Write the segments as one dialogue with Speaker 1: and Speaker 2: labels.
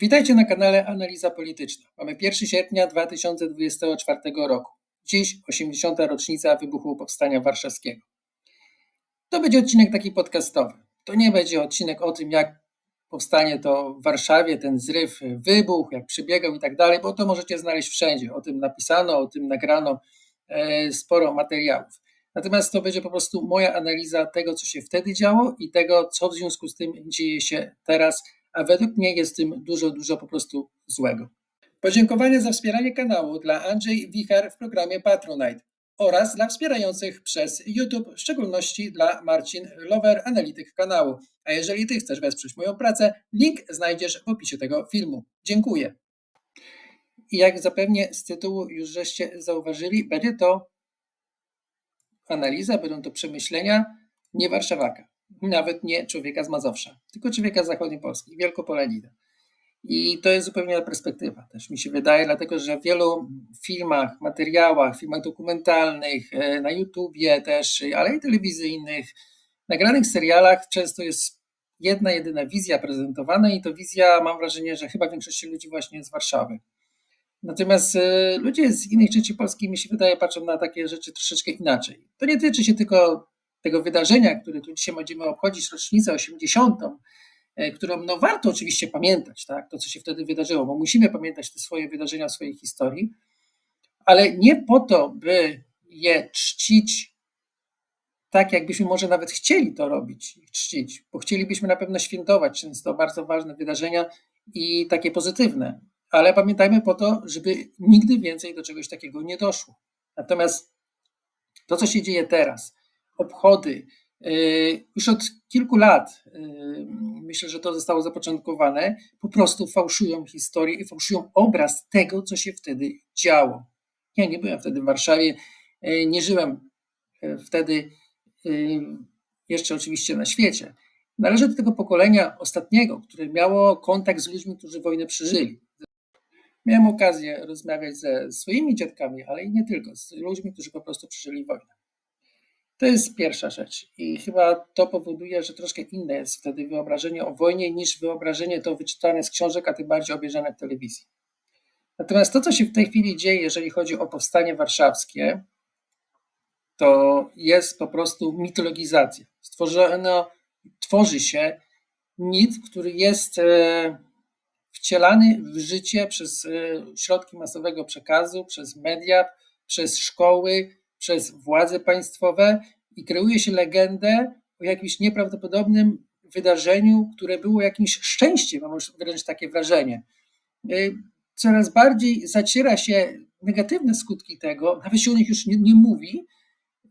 Speaker 1: Witajcie na kanale Analiza Polityczna. Mamy 1 sierpnia 2024 roku. Dziś 80. rocznica wybuchu Powstania Warszawskiego. To będzie odcinek taki podcastowy. To nie będzie odcinek o tym, jak powstanie to w Warszawie, ten zryw, wybuch, jak przebiegał i tak dalej, bo to możecie znaleźć wszędzie. O tym napisano, o tym nagrano e, sporo materiałów. Natomiast to będzie po prostu moja analiza tego, co się wtedy działo i tego, co w związku z tym dzieje się teraz a według mnie jest tym dużo, dużo po prostu złego. Podziękowania za wspieranie kanału dla Andrzej Wicher w programie Patronite oraz dla wspierających przez YouTube, w szczególności dla Marcin Lover, analityk kanału. A jeżeli Ty chcesz wesprzeć moją pracę, link znajdziesz w opisie tego filmu. Dziękuję. I jak zapewnie z tytułu już żeście zauważyli, będzie to analiza, będą to przemyślenia nie Warszawaka nawet nie człowieka z Mazowsza, tylko człowieka z zachodniej Polski, Wielkopolanina. I to jest zupełnie inna perspektywa, też mi się wydaje, dlatego że w wielu filmach, materiałach, filmach dokumentalnych, e, na YouTubie też, ale i telewizyjnych, nagranych serialach często jest jedna, jedyna wizja prezentowana i to wizja, mam wrażenie, że chyba większości ludzi właśnie z Warszawy. Natomiast e, ludzie z innej części Polski, mi się wydaje, patrzą na takie rzeczy troszeczkę inaczej. To nie tyczy się tylko tego wydarzenia, które tu dzisiaj będziemy obchodzić, rocznicę 80., e, którą no warto oczywiście pamiętać, tak, to co się wtedy wydarzyło, bo musimy pamiętać te swoje wydarzenia, swojej historii, ale nie po to, by je czcić tak, jakbyśmy może nawet chcieli to robić, czcić, bo chcielibyśmy na pewno świętować często bardzo ważne wydarzenia i takie pozytywne, ale pamiętajmy po to, żeby nigdy więcej do czegoś takiego nie doszło. Natomiast to, co się dzieje teraz, obchody. E, już od kilku lat, e, myślę, że to zostało zapoczątkowane, po prostu fałszują historię i fałszują obraz tego, co się wtedy działo. Ja nie byłem wtedy w Warszawie, e, nie żyłem wtedy jeszcze oczywiście na świecie. Należę do tego pokolenia ostatniego, które miało kontakt z ludźmi, którzy wojnę przeżyli. Miałem okazję rozmawiać ze swoimi dziadkami, ale i nie tylko, z ludźmi, którzy po prostu przeżyli wojnę. To jest pierwsza rzecz i chyba to powoduje, że troszkę inne jest wtedy wyobrażenie o wojnie niż wyobrażenie to wyczytane z książek, a tym bardziej obejrzane w telewizji. Natomiast to, co się w tej chwili dzieje, jeżeli chodzi o powstanie warszawskie, to jest po prostu mitologizacja. Stworzono, tworzy się mit, który jest e, wcielany w życie przez e, środki masowego przekazu, przez media, przez szkoły, przez władze państwowe i kreuje się legendę o jakimś nieprawdopodobnym wydarzeniu, które było jakimś szczęściem, mam wręcz takie wrażenie. Y, coraz bardziej zaciera się negatywne skutki tego, nawet się o nich już nie, nie mówi,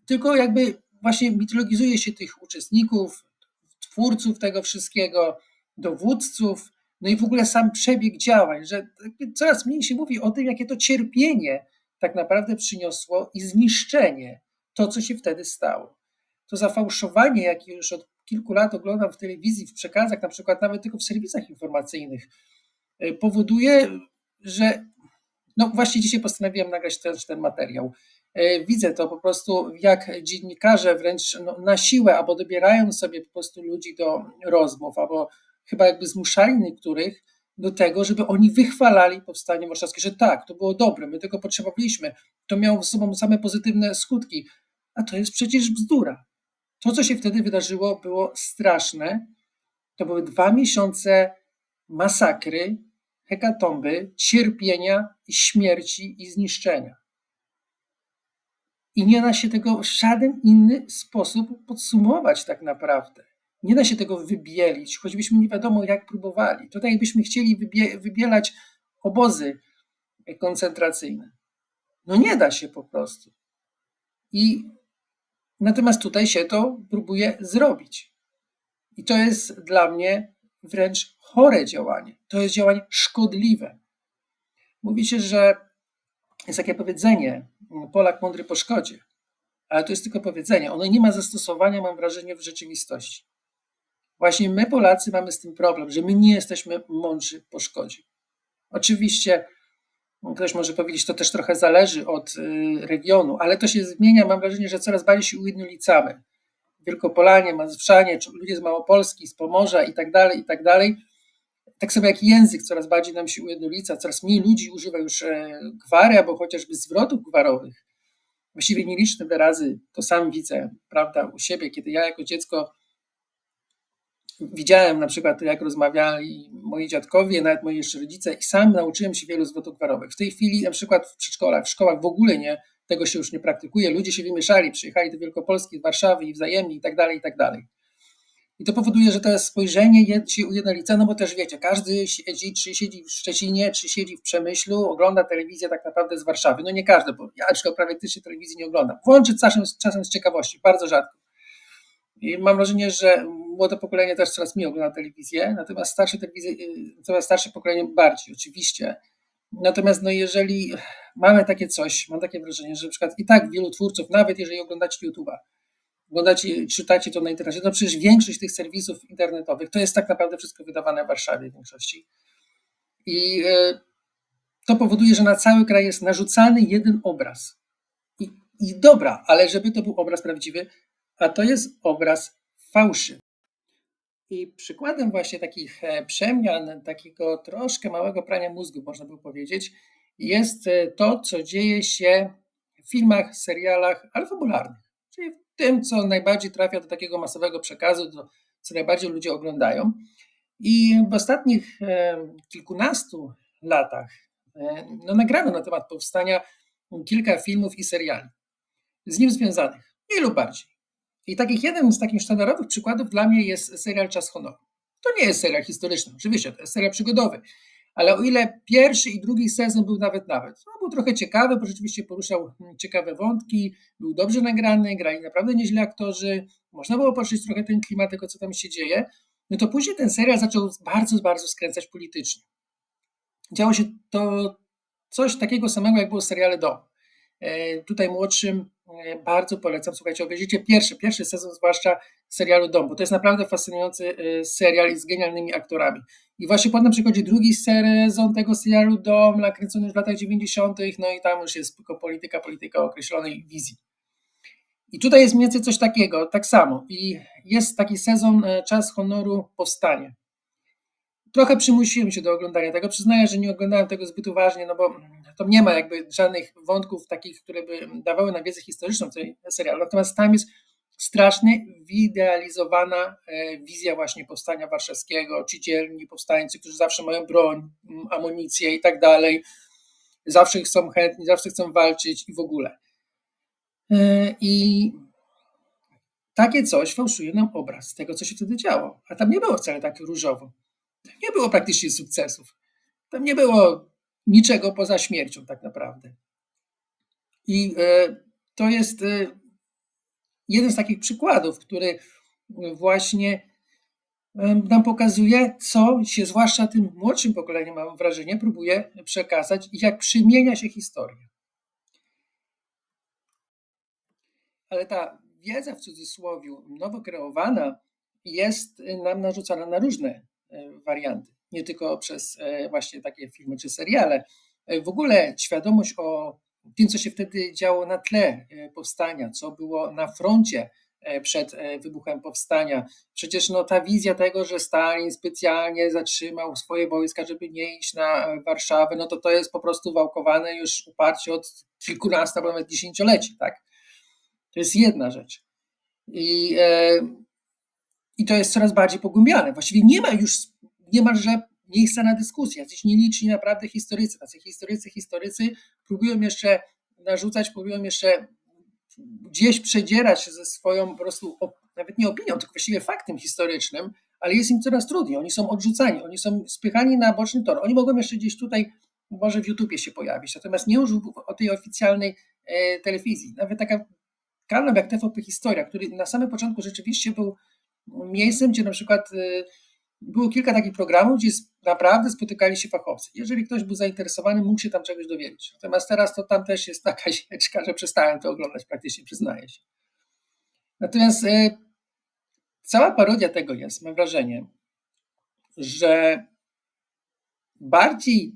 Speaker 1: tylko jakby właśnie mitologizuje się tych uczestników, twórców tego wszystkiego, dowódców, no i w ogóle sam przebieg działań, że coraz mniej się mówi o tym, jakie to cierpienie tak naprawdę przyniosło i zniszczenie to, co się wtedy stało. To zafałszowanie, jakie już od kilku lat oglądam w telewizji, w przekazach, na przykład nawet tylko w serwisach informacyjnych, e, powoduje, że no właśnie dzisiaj postanowiłem nagrać też ten materiał. E, widzę to po prostu, jak dziennikarze wręcz no, na siłę albo dobierają sobie po prostu ludzi do rozmów, albo chyba jakby zmuszali niektórych do tego, żeby oni wychwalali powstanie warszawskie, że tak, to było dobre, my tego potrzebowaliśmy, to miało z sobą same pozytywne skutki. A to jest przecież bzdura. To, co się wtedy wydarzyło, było straszne. To były dwa miesiące masakry, hekatomby, cierpienia, śmierci i zniszczenia. I nie da się tego w żaden inny sposób podsumować tak naprawdę. Nie da się tego wybielić, choćbyśmy nie wiadomo jak próbowali. Tutaj jakbyśmy chcieli wybie wybielać obozy koncentracyjne. No nie da się po prostu. I natomiast tutaj się to próbuje zrobić. I to jest dla mnie wręcz chore działanie. To jest działanie szkodliwe. Mówi się, że jest takie powiedzenie: Polak mądry po szkodzie. Ale to jest tylko powiedzenie. Ono nie ma zastosowania, mam wrażenie, w rzeczywistości. Właśnie my, Polacy, mamy z tym problem, że my nie jesteśmy mądrzy po szkodzie. Oczywiście ktoś może powiedzieć, to też trochę zależy od y, regionu, ale to się zmienia. Mam wrażenie, że coraz bardziej się ujednolicamy. Wielkopolanie, Mazowszanie, ludzie z Małopolski, z Pomorza i tak dalej, i tak dalej. tak samo jak język coraz bardziej nam się ujednolica, coraz mniej ludzi używa już e, gwary albo chociażby zwrotów gwarowych. Właściwie nieliczne wyrazy, to sam widzę, prawda, u siebie, kiedy ja jako dziecko widziałem na przykład, jak rozmawiali moi dziadkowie, nawet moi jeszcze rodzice i sam nauczyłem się wielu zwrotów gwarowych. W tej chwili na przykład w przedszkolach, w szkołach w ogóle nie, tego się już nie praktykuje. Ludzie się wymieszali, przyjechali do Wielkopolski, Warszawy i wzajemnie i tak dalej, i tak dalej. I to powoduje, że to spojrzenie się ujednolica, no bo też wiecie, każdy siedzi, czy siedzi w Szczecinie, czy siedzi w Przemyślu, ogląda telewizję tak naprawdę z Warszawy. No nie każdy, bo ja na praktycznie telewizji nie oglądam. Włączy czasem, czasem z ciekawości, bardzo rzadko. I mam wrażenie, że młode pokolenie też coraz mniej ogląda telewizję, natomiast starsze telewizje, y, natomiast starsze pokolenie bardziej, oczywiście. Natomiast no jeżeli mamy takie coś, mam takie wrażenie, że na przykład i tak wielu twórców, nawet jeżeli oglądacie YouTube'a, oglądacie, czytacie to na internecie, no przecież większość tych serwisów internetowych to jest tak naprawdę wszystko wydawane w Warszawie w większości. I e, to powoduje, że na cały kraj jest narzucany jeden obraz. I, I dobra, ale żeby to był obraz prawdziwy, a to jest obraz fałszy. I przykładem właśnie takich e, przemian, takiego troszkę małego prania mózgu, można by powiedzieć, jest e, to, co dzieje się w filmach, serialach, ale fabularnych. Czyli w tym, co najbardziej trafia do takiego masowego przekazu, do, co najbardziej ludzie oglądają. I w ostatnich e, kilkunastu latach no, nagrano na temat powstania kilka filmów i seriali z nim związanych, mniej lub bardziej. I takich jeden z takich sztandarowych przykładów dla mnie jest serial Czas Honoru. To nie jest serial historyczny, oczywiście, to jest serial przygodowy, ale o ile pierwszy i drugi sezon był nawet nawet, no, był trochę ciekawy, bo rzeczywiście poruszał hmm, ciekawe wątki, był dobrze nagrany, grali naprawdę nieźle aktorzy, można było poczuć trochę ten klimat tego, co tam się dzieje, no to później ten serial zaczął bardzo, bardzo skręcać politycznie. Działo się to coś takiego samego, jak było seriale Dom. E, tutaj młodszym e, bardzo polecam, słuchajcie, obejrzyjcie pierwszy, pierwszy sezon zwłaszcza serialu Dom, bo to jest naprawdę fascynujący e, serial z genialnymi aktorami. I właśnie potem przychodzi drugi sezon tego serialu Dom, nakręcony już w latach 90., no i tam już jest tylko polityka, polityka określonej wizji. I tutaj jest mniej więcej coś takiego, tak samo. I jest taki sezon Czas Honoru Powstanie. Trochę przymusiłem się do oglądania tego. Przyznaję, że nie oglądałem tego zbyt uważnie, no bo tam nie ma jakby żadnych wątków takich, które by dawały na wiedzę historyczną tej serialu. Natomiast tam jest strasznie wyidealizowana e, wizja właśnie powstania warszawskiego, ci dzielni powstańcy, którzy zawsze mają broń, amunicję i tak dalej, zawsze chcą chętni, zawsze chcą walczyć i w ogóle. E, I takie coś fałszuje nam obraz tego, co się wtedy działo. A tam nie było wcale tak różowo. Nie było praktycznie sukcesów. Tam nie było niczego poza śmiercią, tak naprawdę. I e, to jest e, jeden z takich przykładów, który właśnie e, nam pokazuje, co się zwłaszcza tym młodszym pokoleniem, mam wrażenie, próbuje przekazać i jak przymienia się historia. Ale ta wiedza w cudzysłowie, nowo kreowana, jest nam narzucana na różne warianty nie tylko przez e, właśnie takie filmy czy seriale. E, w ogóle świadomość o tym, co się wtedy działo na tle e, powstania, co było na froncie przed wybuchem powstania. Przecież no, ta wizja tego, że Stalin specjalnie zatrzymał swoje wojska, żeby nie iść na Warszawę, no to to jest po prostu wałkowane już uparcie od kilkunastu, albo nawet dziesięcioleci. Tak? To jest jedna rzecz. I, I to jest coraz bardziej pogłębiane. Właściwie nie ma już niemalże miejsca na dyskusję. Jacyś nieliczni naprawdę historycy, tacy historycy, historycy próbują jeszcze narzucać, próbują jeszcze gdzieś przedzierać się ze swoją po prostu, nawet nie opinią, tylko właściwie faktem historycznym, ale jest im coraz trudniej. Oni są odrzucani, oni są spychani na boczny tor. Oni mogą jeszcze gdzieś tutaj, może w YouTubie się pojawić, natomiast nie już o tej oficjalnej e, telewizji. Nawet taka kanał jak TVP Historia, który na samym początku rzeczywiście był miejscem, gdzie na przykład e, było kilka takich programów, gdzie naprawdę spotykali się fachowcy. Jeżeli ktoś był zainteresowany, mógł się tam czegoś dowiedzieć. Natomiast teraz to tam też jest taka sieczka, że przestałem to oglądać praktycznie, przyznaję się. Natomiast e, cała parodia tego jest, mam wrażenie, że bardziej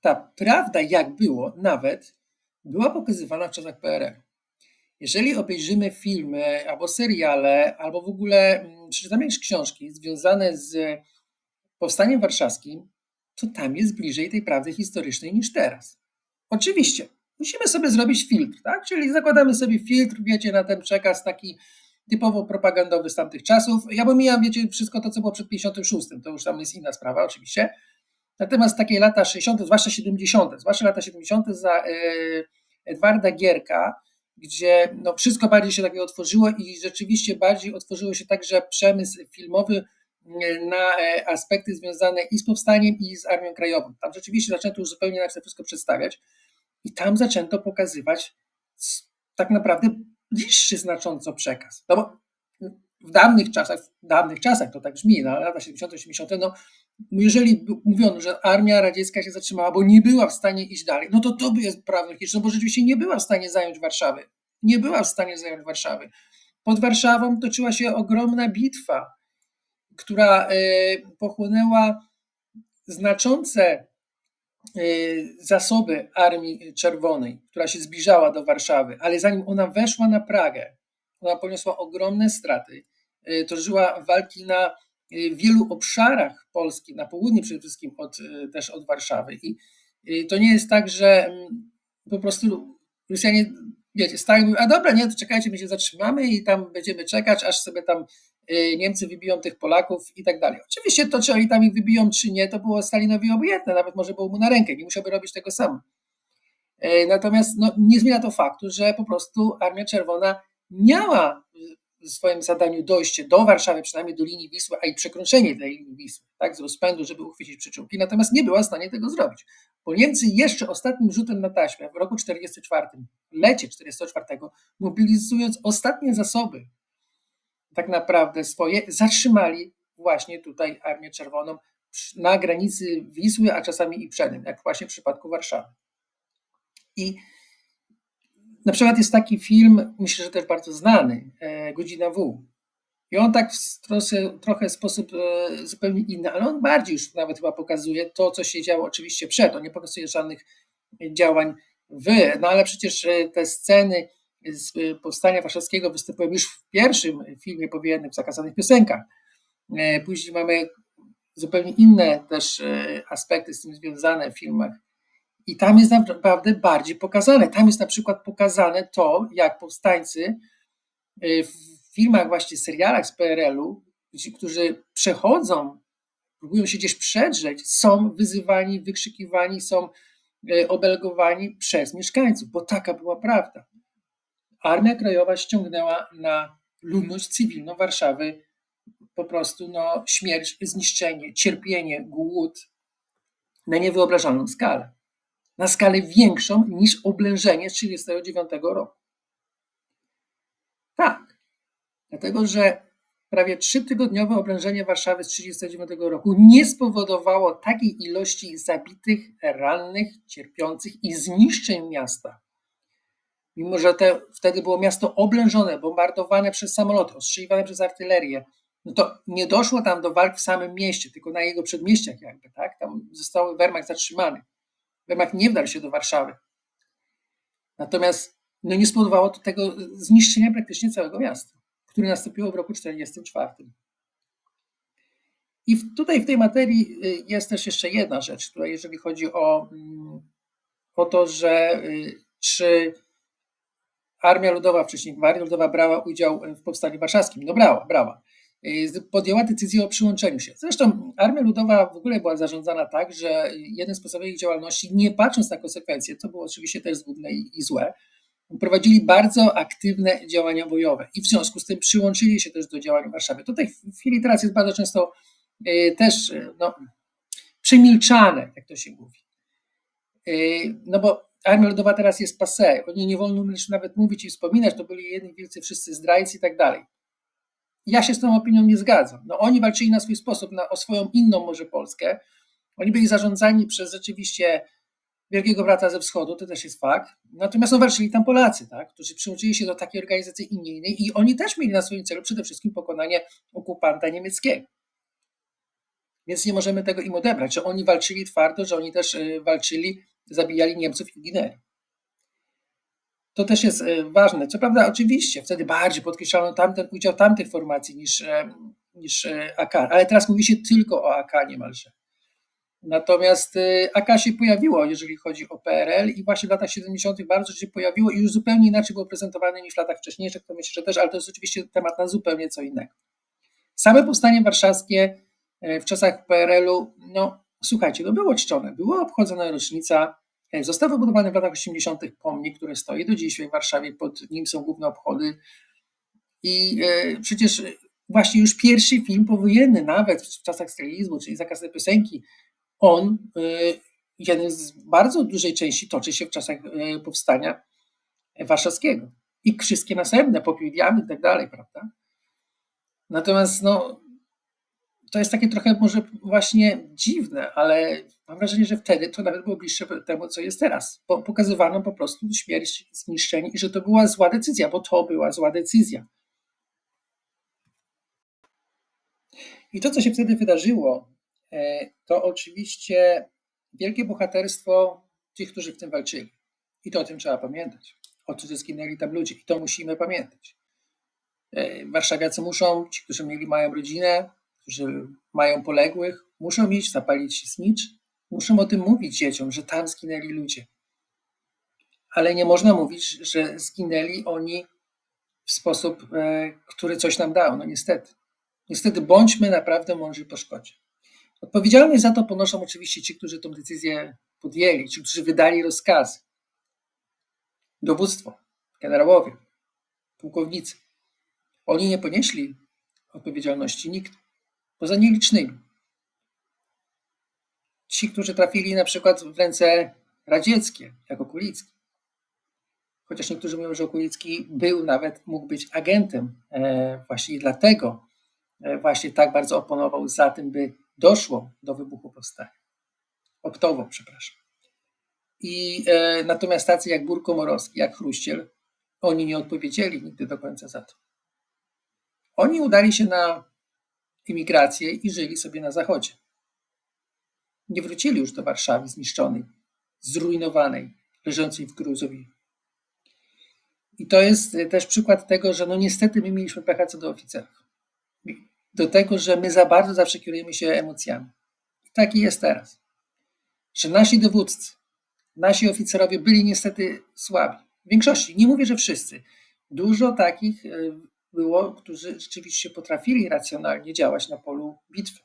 Speaker 1: ta prawda, jak było, nawet była pokazywana w czasach PRL. Jeżeli obejrzymy filmy albo seriale, albo w ogóle przeczytamy jakieś książki związane z powstaniem warszawskim, to tam jest bliżej tej prawdy historycznej niż teraz. Oczywiście, musimy sobie zrobić filtr, tak? Czyli zakładamy sobie filtr, wiecie, na ten przekaz taki typowo propagandowy z tamtych czasów. Ja pomijam, wiecie, wszystko to, co było przed 56, to już tam jest inna sprawa oczywiście. Natomiast takie lata 60., zwłaszcza 70., zwłaszcza lata 70. za e, Edwarda Gierka, gdzie no, wszystko bardziej się takie otworzyło i rzeczywiście bardziej otworzyło się także przemysł filmowy e, na e, aspekty związane i z powstaniem, i z Armią Krajową. Tam rzeczywiście zaczęto już zupełnie inaczej wszystko przedstawiać i tam zaczęto pokazywać tak naprawdę bliższy znacząco przekaz. No bo w dawnych czasach, w dawnych czasach to tak brzmi, na lata 70., 80., no jeżeli mówiono, że armia radziecka się zatrzymała, bo nie była w stanie iść dalej, no to to by jest prawdą bo rzeczywiście nie była w stanie zająć Warszawy. Nie była w stanie zająć Warszawy. Pod Warszawą toczyła się ogromna bitwa, która e, pochłonęła znaczące e, zasoby Armii Czerwonej, która się zbliżała do Warszawy, ale zanim ona weszła na Pragę, ona poniosła ogromne straty. E, toczyła walki na wielu obszarach Polski, na południe przede wszystkim od, też od Warszawy. I to nie jest tak, że mm, po prostu Rosjanie, wiecie, mówią, a dobra, nie, to czekajcie, my się zatrzymamy i tam będziemy czekać, aż sobie tam y, Niemcy wybiją tych Polaków i tak dalej. Oczywiście to, czy oni tam ich wybiją, czy nie, to było Stalinowi obojętne, nawet może było mu na rękę, nie musiałby robić tego sam. Y, natomiast no, nie zmienia to faktu, że po prostu Armia Czerwona miała w swoim zadaniu dojście do Warszawy, przynajmniej do linii Wisły, a i przekroczenie tej linii Wisły, tak, z rozpędu, żeby uchwycić przyczółki, natomiast nie była w stanie tego zrobić. Bo Niemcy jeszcze ostatnim rzutem na taśmę w roku 44, lecie 44, mobilizując ostatnie zasoby, tak naprawdę swoje, zatrzymali właśnie tutaj Armię Czerwoną na granicy Wisły, a czasami i przed nim, jak właśnie w przypadku Warszawy. I na przykład jest taki film, myślę, że też bardzo znany, e, Godzina W. I on tak w trochę, trochę sposób e, zupełnie inny, ale on bardziej już nawet chyba pokazuje to, co się działo oczywiście przed. On nie pokazuje żadnych działań w, no ale przecież e, te sceny z powstania warszawskiego występują już w pierwszym filmie powijennym, w zakazanych piosenkach. Później mamy zupełnie inne też aspekty z tym związane w filmach i tam jest naprawdę bardziej pokazane. Tam jest na przykład pokazane to, jak powstańcy y, w filmach, właśnie serialach z PRL-u, którzy przechodzą, próbują się gdzieś przedrzeć, są wyzywani, wykrzykiwani, są y, obelgowani przez mieszkańców, bo taka była prawda. Armia Krajowa ściągnęła na ludność cywilną Warszawy po prostu no, śmierć, zniszczenie, cierpienie, głód na niewyobrażalną skalę na skalę większą niż oblężenie z 1939 roku. Tak, dlatego że prawie trzytygodniowe oblężenie Warszawy z 1939 roku nie spowodowało takiej ilości zabitych, rannych, cierpiących i zniszczeń miasta. Mimo, że te, wtedy było miasto oblężone, bombardowane przez samoloty, ostrzeliwane przez artylerię, no to nie doszło tam do walk w samym mieście, tylko na jego przedmieściach jakby, tak? Tam zostały Wehrmacht zatrzymany. Wehrmacht nie wdarł się do Warszawy. Natomiast no nie spowodowało to tego zniszczenia praktycznie całego miasta, które nastąpiło w roku 1944. I tutaj w tej materii y, jest też jeszcze jedna rzecz, która jeżeli chodzi o, mm, o to, że y, czy Armia Ludowa, wcześniej Gwardia Ludowa brała udział w powstaniu warszawskim. No brała, brała. Y, podjęła decyzję o przyłączeniu się. Zresztą Armia Ludowa w ogóle była zarządzana tak, że jeden z podstawowych ich działalności, nie patrząc na konsekwencje, to było oczywiście też zgubne i, złe, prowadzili bardzo aktywne działania bojowe i w związku z tym przyłączyli się też do działań w Warszawie. Tutaj w chwili teraz jest bardzo często y, też y, no, przemilczane, jak to się mówi. No bo Armia Ludowa teraz jest passé, o niej nie wolno już nawet mówić i wspominać, to byli jedni wielcy wszyscy zdrajcy i tak dalej. Ja się z tą opinią nie zgadzam. No, oni walczyli na swój sposób, na, o swoją inną może Polskę. Oni byli zarządzani przez rzeczywiście Wielkiego Brata ze Wschodu, to też jest fakt. Natomiast no, walczyli tam Polacy, tak, którzy przyłączyli się do takiej organizacji innej i oni też mieli na swoim celu przede wszystkim pokonanie okupanta niemieckiego. Więc nie możemy tego im odebrać, że oni walczyli twardo, że oni też y, walczyli, zabijali Niemców i ginęli. To też jest e, ważne. Co prawda, oczywiście wtedy bardziej podkreślano tamten udział tamtych formacji niż, e, niż AK, ale teraz mówi się tylko o AK niemalże. Natomiast AK się pojawiło, jeżeli chodzi o PRL i właśnie w latach 70. bardzo się pojawiło i już zupełnie inaczej było prezentowane niż w latach wcześniejszych, to myślę, że też, ale to jest oczywiście temat na zupełnie co innego. Same powstanie warszawskie e, w czasach PRL-u, no słuchajcie, no było czczone, była obchodzona rocznica, e, został wybudowany w latach 80. pomnik, który stoi do dziś w Warszawie, pod nim są główne obchody i e, przecież właśnie już pierwszy film powojenny, nawet w czasach stalinismu, czyli zakaz piosenki, on, y, jeden z bardzo dużej części toczy się w czasach powstania warszawskiego. I wszystkie następne, Popiół i tak dalej, prawda? Natomiast no, to jest takie trochę może właśnie dziwne, ale mam wrażenie, że wtedy to nawet było bliższe temu, co jest teraz. Bo pokazywano po prostu śmierć, zniszczenie i że to była zła decyzja, bo to była zła decyzja. I to, co się wtedy wydarzyło, E, to oczywiście wielkie bohaterstwo tych, którzy w tym walczyli. I to o tym trzeba pamiętać. O tym zginęli tam ludzie i to musimy pamiętać. E, warszawiacy muszą, ci, którzy mieli, mają rodzinę, którzy mają poległych, muszą iść, zapalić znicz, muszą o tym mówić dzieciom, że tam zginęli ludzie. Ale nie można mówić, że zginęli oni w sposób, e, który coś nam dał. No niestety. Niestety bądźmy naprawdę mądrzy po szkodzie. Odpowiedzialność za to ponoszą oczywiście ci, którzy tę decyzję podjęli, ci, którzy wydali rozkazy. Dowództwo, generałowie, pułkownicy. Oni nie ponieśli odpowiedzialności nikt, poza nielicznymi. Ci, którzy trafili na przykład w ręce radzieckie, jak Okulicki. Chociaż niektórzy mówią, że Okulicki był nawet, mógł być agentem, e, właśnie dlatego e, właśnie tak bardzo oponował za tym, by doszło do wybuchu powstania. Optowo, przepraszam. I e, natomiast tacy jak Burko Morowski, jak Chruściel, oni nie odpowiedzieli nigdy do końca za to. Oni udali się na imigrację i żyli sobie na zachodzie. Nie wrócili już do Warszawy zniszczonej, zrujnowanej, leżącej w gruzowi. I to jest też przykład tego, że no niestety my mieliśmy pecha co do oficerów do tego, że my za bardzo zawsze kierujemy się emocjami. I taki jest teraz. Że nasi dowódcy, nasi oficerowie byli niestety słabi. W większości, nie mówię, że wszyscy. Dużo takich e, było, którzy rzeczywiście potrafili racjonalnie działać na polu bitwy.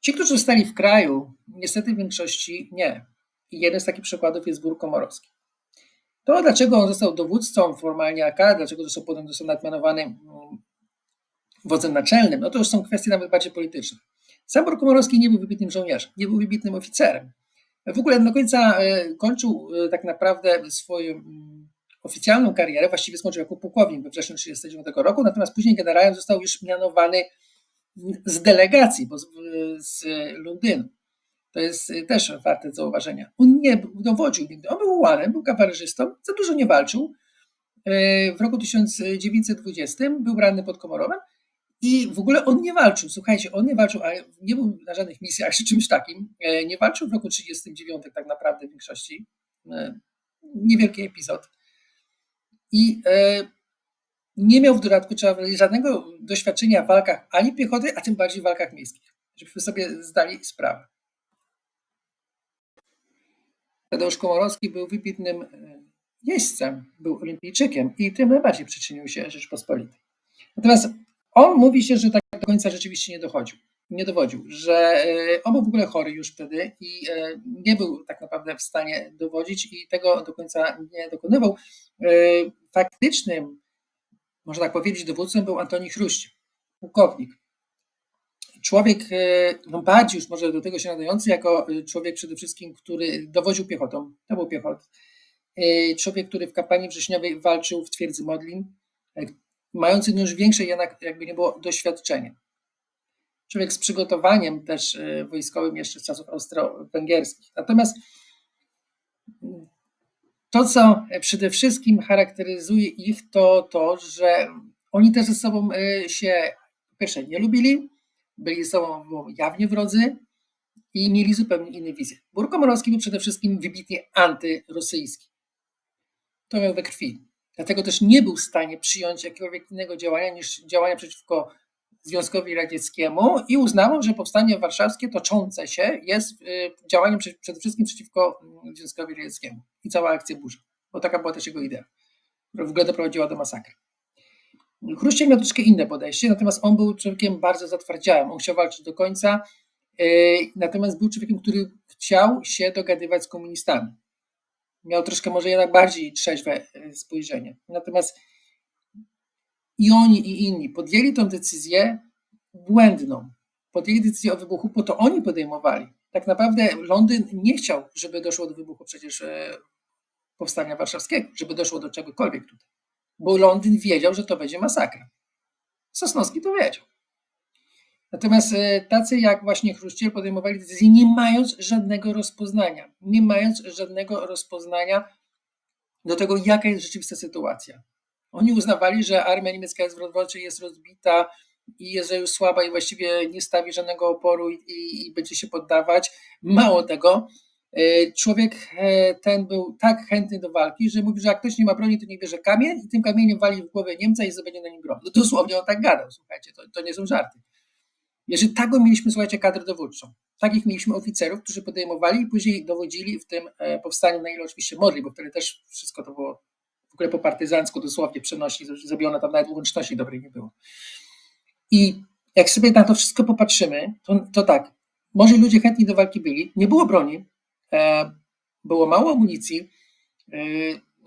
Speaker 1: Ci, którzy zostali w kraju, niestety w większości nie. I jeden z takich przykładów jest Gór Komorowski. To, dlaczego on został dowódcą formalnie AK, dlaczego został potem został nadmianowany mm, wodzem naczelnym, no to już są kwestie nawet bardziej polityczne. Sam Komorowski nie był wybitnym żołnierzem, nie był wybitnym oficerem. W ogóle do końca e, kończył e, tak naprawdę swoją mm, oficjalną karierę, właściwie skończył jako pułkownik we wrześniu 1939 roku, natomiast później generałem został już mianowany z delegacji, bo z, z Londynu. To jest też warte zauważenia. On nie dowodził nigdy. On był ułanem, był kawalerzystą, za dużo nie walczył. E, w roku 1920 był ranny pod Komorowem i w ogóle on nie walczył, słuchajcie, on nie walczył, nie był na żadnych misjach czy czymś takim. E, nie walczył w roku 39 tak naprawdę w większości. E, niewielki epizod. I e, nie miał w dodatku żadnego doświadczenia w walkach ani piechoty, a tym bardziej w walkach miejskich. Żebyśmy sobie zdali sprawę. Tadeusz Komorowski był wybitnym jeźdźcem, był olimpijczykiem i tym najbardziej przyczynił się Rzeczpospolitej. Natomiast on mówi się, że tak do końca rzeczywiście nie dochodził, nie dowodził, że e, on był w ogóle chory już wtedy i e, nie był tak naprawdę w stanie dowodzić i tego do końca nie dokonywał. E, faktycznym, można tak powiedzieć, dowódcą był Antoni Chruść, pułkownik. Człowiek, no bardziej już może do tego się nadający, jako człowiek przede wszystkim, który dowodził piechotą, to był piechot. Człowiek, który w kampanii wrześniowej walczył w twierdzy Modlin, mający już większe jednak jakby nie było doświadczenie. Człowiek z przygotowaniem też e, wojskowym jeszcze z czasów austro-węgierskich. Natomiast to, co przede wszystkim charakteryzuje ich, to to, że oni też ze sobą e, się pierwsze nie lubili, byli ze sobą jawnie wrodzy i mieli zupełnie inne wizje. Burkomorowski był przede wszystkim wybitnie antyrosyjski. To miał we krwi. Dlatego też nie był w stanie przyjąć jakiegoś innego działania niż działania przeciwko Związkowi Radzieckiemu i uznało, że powstanie warszawskie toczące się jest y, działaniem przede wszystkim przeciwko mm, Związkowi Radzieckiemu i cała akcja burza, bo taka była też jego idea, która w ogóle doprowadziła do masakry. Chruściel miał troszkę inne podejście, natomiast on był człowiekiem bardzo zatwardziałym, on chciał walczyć do końca, y, natomiast był człowiekiem, który chciał się dogadywać z komunistami. Miał troszkę może jednak bardziej trzeźwe y, spojrzenie. Natomiast i oni, i inni podjęli tę decyzję błędną. Podjęli decyzję o wybuchu, po to oni podejmowali. Tak naprawdę Londyn nie chciał, żeby doszło do wybuchu przecież e, powstania warszawskiego, żeby doszło do czegokolwiek tutaj. Bo Londyn wiedział, że to będzie masakra. Sosnowski to wiedział. Natomiast e, tacy jak właśnie Chruściel podejmowali decyzje nie mając żadnego rozpoznania, nie mając żadnego rozpoznania do tego, jaka jest rzeczywista sytuacja. Oni uznawali, że armia niemiecka jest w jest rozbita i jest już słaba i właściwie nie stawi żadnego oporu i, i, będzie się poddawać. Mało tego, e, człowiek e, ten był tak chętny do walki, że mówi, że jak ktoś nie ma broni, to nie bierze kamień i tym kamieniem wali w głowę Niemca i zdobędzie na nim broń. No dosłownie on tak gadał, słuchajcie, to, to nie są żarty. Jeżeli taką mieliśmy, słuchajcie, kadrę dowódczą, takich mieliśmy oficerów, którzy podejmowali i później dowodzili w tym e, powstaniu, na ile oczywiście mogli, bo wtedy też wszystko to było ogóle po partyzancku dosłownie przenosi, zrobiono tam nawet łączności dobrej nie było. I jak sobie na to wszystko popatrzymy, to, to tak, może ludzie chętni do walki byli, nie było broni, e, było mało amunicji, e,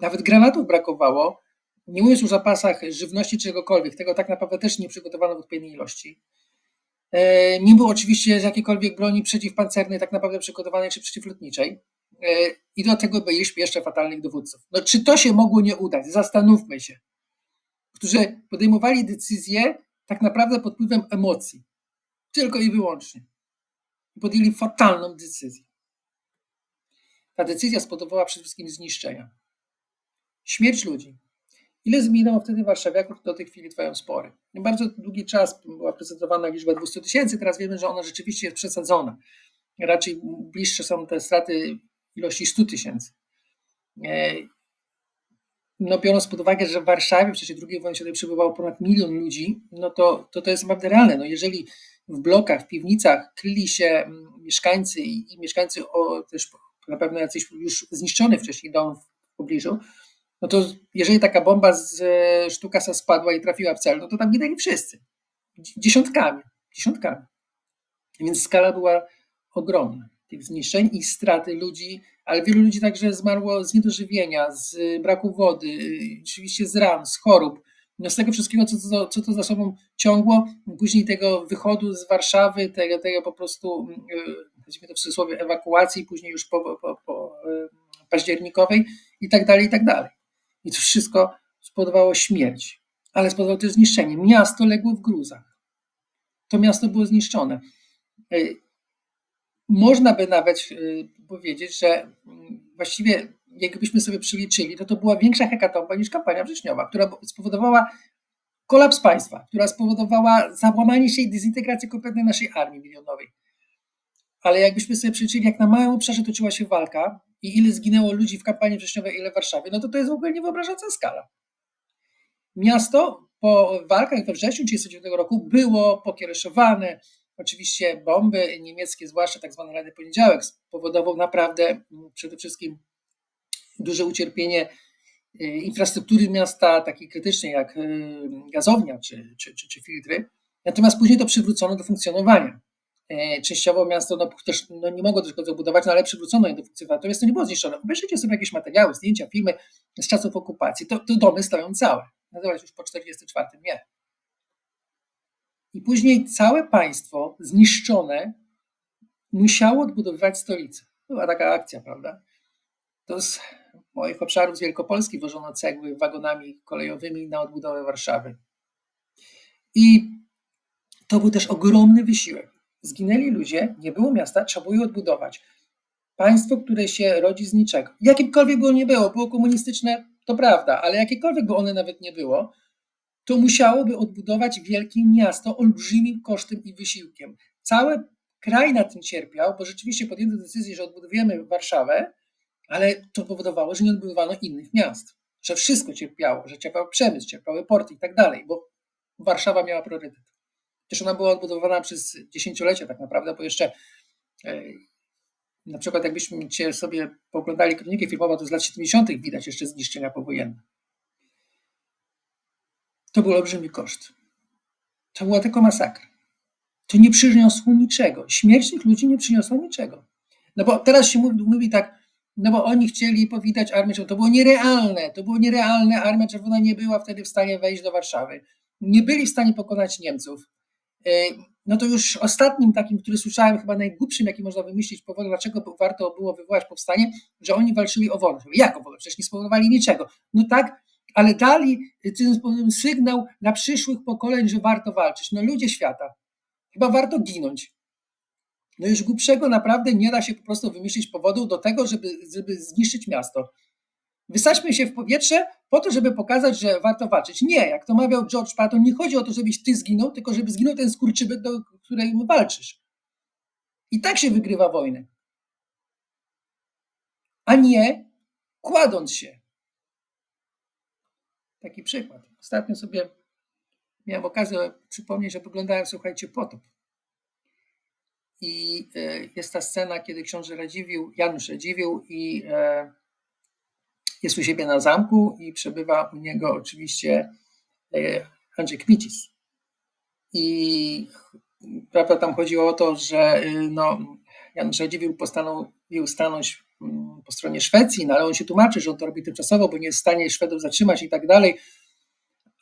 Speaker 1: nawet granatów brakowało, nie mówiąc już o zapasach żywności czegokolwiek, tego tak naprawdę też nie przygotowano w odpowiedniej ilości. E, nie było oczywiście jakiejkolwiek broni przeciwpancernej, tak naprawdę przygotowanej czy przeciwlotniczej. E, I do tego byliśmy jeszcze fatalnych dowódców. No, czy to się mogło nie udać? Zastanówmy się. Którzy podejmowali decyzje tak naprawdę pod wpływem emocji. Tylko i wyłącznie. Podjęli fatalną decyzję. Ta decyzja spowodowała przede wszystkim zniszczenia. Śmierć ludzi. Ile zginęło wtedy warszawiaków? Do tej chwili trwają spory. Bardzo długi czas była prezentowana liczba 200 tysięcy, teraz wiemy, że ona rzeczywiście jest przesadzona. Raczej bliższe są te straty ilości 100 tysięcy. E, no biorąc pod uwagę, że w Warszawie w czasie II wojny światowej przebywało ponad milion ludzi, no to, to to jest naprawdę realne. No jeżeli w blokach, w piwnicach kryli się mm, mieszkańcy i, i mieszkańcy o, też na pewno jacyś już zniszczony wcześniej dom w pobliżu, no to jeżeli taka bomba z e, sztukasa spadła i trafiła w cel, no to tam ginęli wszyscy. Dziesiątkami, dziesiątkami. Więc skala była ogromna tych zniszczeń i straty ludzi, ale wielu ludzi także zmarło z niedożywienia, z braku wody, oczywiście z ran, z chorób. No z tego wszystkiego, co to, co to za sobą ciągło, później tego wychodu z Warszawy, tego, tego po prostu, powiedzmy to w cudzysłowie, ewakuacji, później już po, po, po październikowej i tak dalej, i tak dalej. I to wszystko spowodowało śmierć, ale spowodowało też zniszczenie. Miasto legło w gruzach. To miasto było zniszczone można by nawet y, powiedzieć, że mm, właściwie jakbyśmy sobie przeliczyli, to to była większa hekatomba niż kampania wrześniowa, która spowodowała kolaps państwa, która spowodowała załamanie się i dezintegrację kompletnej naszej armii milionowej. Ale jakbyśmy sobie przeliczyli, jak na małym obszarze toczyła się walka i ile zginęło ludzi w kampanii wrześniowej, ile w Warszawie, no to to jest w ogóle niewyobrażająca skala. Miasto po walkach we wrześniu 1939 roku było pokiereszowane, Oczywiście bomby niemieckie, zwłaszcza tak zwany Rady Poniedziałek, spowodował naprawdę mm, przede wszystkim duże ucierpienie y, infrastruktury miasta, takiej krytycznej jak y, gazownia czy, czy, czy, czy filtry. Natomiast później to przywrócono do funkcjonowania. E, częściowo miasto no, też no, nie mogło tego zabudować, no, ale przywrócono je do funkcjonowania. Natomiast to nie było zniszczone. Obejrzyjcie sobie jakieś materiały, zdjęcia, filmy z czasów okupacji. To, to domy stoją całe. Natomiast już po 1944 nie. I później całe państwo zniszczone musiało odbudowywać stolicę. Była taka akcja, prawda? To z moich obszarów z Wielkopolski wożono cegły wagonami kolejowymi na odbudowę Warszawy. I to był też ogromny wysiłek. Zginęli ludzie, nie było miasta, trzeba było je odbudować. Państwo, które się rodzi z niczego. Jakimkolwiek by nie było, było komunistyczne, to prawda, ale jakiekolwiek by one nawet nie było, to musiałoby odbudować wielkie miasto olbrzymim kosztem i wysiłkiem. Cały kraj na tym cierpiał, bo rzeczywiście podjęto decyzję, że odbudujemy Warszawę, ale to powodowało, że nie odbudowano innych miast, że wszystko cierpiało, że cierpiał przemysł, cierpiały porty i tak dalej, bo Warszawa miała priorytet. Też ona była odbudowana przez dziesięciolecia tak naprawdę, bo jeszcze e, na przykład jakbyśmy sobie poglądali kronikę filmową, to z lat 70. widać jeszcze zniszczenia powojenne. To był olbrzymi koszt. To była tylko masakra. To nie przyniosło niczego. Śmierć tych ludzi nie przyniosła niczego. No bo teraz się mówi, mówi tak, no bo oni chcieli powitać Armię Czerwoną. To było nierealne, to było nierealne. Armia Czerwona nie była wtedy w stanie wejść do Warszawy. Nie byli w stanie pokonać Niemców. E, no to już ostatnim takim, który słyszałem, chyba najgłupszym, jaki można wymyślić powód, dlaczego warto było wywołać powstanie, że oni walczyli o wolność. Jak o wolność? Przecież nie spowodowali niczego. No tak, ale dali ten sygnał dla przyszłych pokoleń, że warto walczyć. No ludzie świata, chyba warto ginąć. No już głupszego naprawdę nie da się po prostu wymyślić powodu do tego, żeby, żeby zniszczyć miasto. Wysadźmy się w powietrze po to, żeby pokazać, że warto walczyć. Nie, jak to mawiał George Patton, nie chodzi o to, żebyś ty zginął, tylko żeby zginął ten skurczybyk, do którego walczysz. I tak się wygrywa wojnę. A nie kładąc się. Taki przykład. Ostatnio sobie miałem okazję przypomnieć, że wyglądałem, słuchajcie, potop. I e, jest ta scena, kiedy książę Radziwił, Janusz Radziwił i e, jest u siebie na zamku i przebywa u niego oczywiście e, Andrzej Kmicis. I prawda, tam chodziło o to, że no, Janusz Radziwiłł postanowił stanąć po stronie Szwecji, no ale on się tłumaczy, że on to robi tymczasowo, bo nie jest w stanie Szwedów zatrzymać i tak dalej.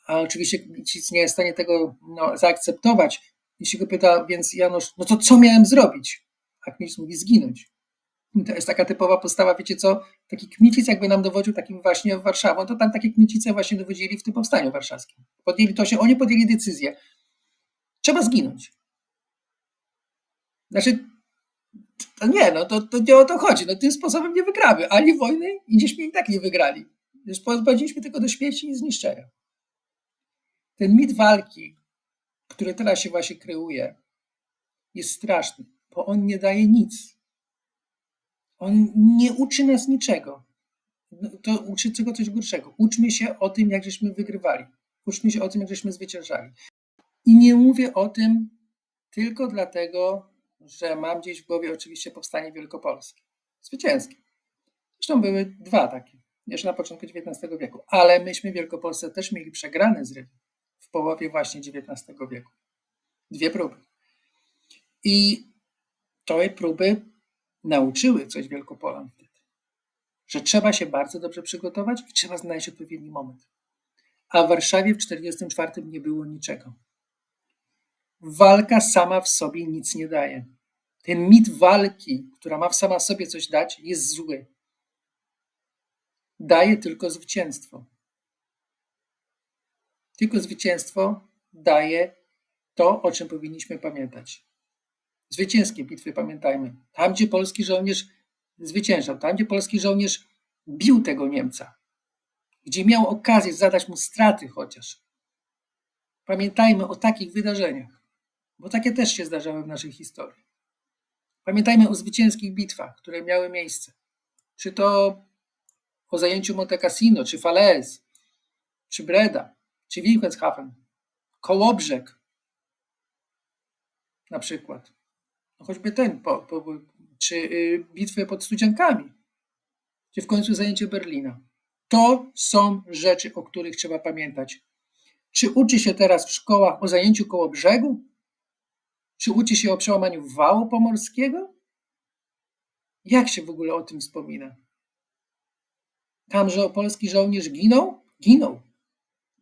Speaker 1: A oczywiście Kmicic nie jest w stanie tego no, zaakceptować. I się go pyta, więc Janusz, no to co miałem zrobić? A Kmicic mówi, zginąć. To jest taka typowa postawa, wiecie co, taki Kmicic jakby nam dowodził takim właśnie Warszawą, to tam takie Kmicice właśnie dowodzili w tym powstaniu warszawskim. Podjęli to się, oni podjęli decyzję. Trzeba zginąć. Znaczy, to nie, no to, to nie o to chodzi. No tym sposobem nie wygramy ani wojny, i gdzieśmy i tak nie wygrali. Już pozbawiliśmy tylko do śmierci i zniszczenia. Ten mit walki, który teraz się właśnie kreuje, jest straszny, bo on nie daje nic. On nie uczy nas niczego. No, to uczy tylko coś gorszego. Uczmy się o tym, jak żeśmy wygrywali. Uczmy się o tym, jak żeśmy zwyciężali. I nie mówię o tym tylko dlatego, że mam gdzieś w głowie oczywiście powstanie wielkopolskie. Zwycięskie. Zresztą były dwa takie, jeszcze na początku XIX wieku. Ale myśmy w Wielkopolsce też mieli przegrane zrywy w połowie właśnie XIX wieku. Dwie próby. I te próby nauczyły coś Wielkopolan wtedy, że trzeba się bardzo dobrze przygotować i trzeba znaleźć odpowiedni moment. A w Warszawie w 1944 nie było niczego. Walka sama w sobie nic nie daje. Ten mit walki, która ma sama w sobie coś dać, jest zły. Daje tylko zwycięstwo. Tylko zwycięstwo daje to, o czym powinniśmy pamiętać. Zwycięskie bitwy pamiętajmy. Tam, gdzie polski żołnierz zwyciężał, tam, gdzie polski żołnierz bił tego Niemca, gdzie miał okazję zadać mu straty chociaż. Pamiętajmy o takich wydarzeniach, bo takie też się zdarzały w naszej historii. Pamiętajmy o zwycięskich bitwach, które miały miejsce. Czy to o zajęciu Monte Cassino, czy Falaise, czy Breda, czy Wilhelmshaven, Kołobrzeg na przykład. No choćby ten, po, po, czy y, bitwę pod Studziankami, czy w końcu zajęcie Berlina. To są rzeczy, o których trzeba pamiętać. Czy uczy się teraz w szkołach o zajęciu koło brzegu? Czy uczy się o przełamaniu wału pomorskiego? Jak się w ogóle o tym wspomina? Tam, że polski żołnierz ginął? Ginął.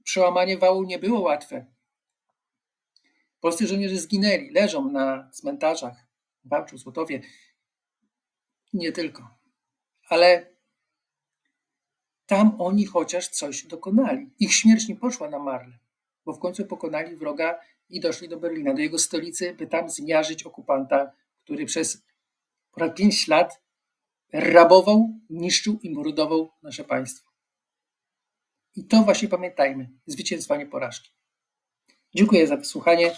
Speaker 1: Przełamanie wału nie było łatwe. Polscy żołnierze zginęli, leżą na cmentarzach w Wałczu, Złotowie. Nie tylko. Ale tam oni chociaż coś dokonali. Ich śmierć nie poszła na marle, bo w końcu pokonali wroga i doszli do Berlina, do jego stolicy, by tam zmiażyć okupanta, który przez ponad pięć lat rabował, niszczył i mordował nasze państwo. I to właśnie pamiętajmy, zwycięstwa nie porażki. Dziękuję za wysłuchanie,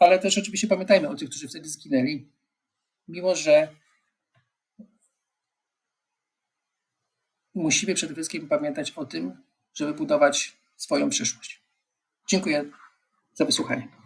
Speaker 1: ale też oczywiście pamiętajmy o tych, którzy wtedy zginęli, mimo że musimy przede wszystkim pamiętać o tym, żeby budować swoją przyszłość. Dziękuję za wysłuchanie.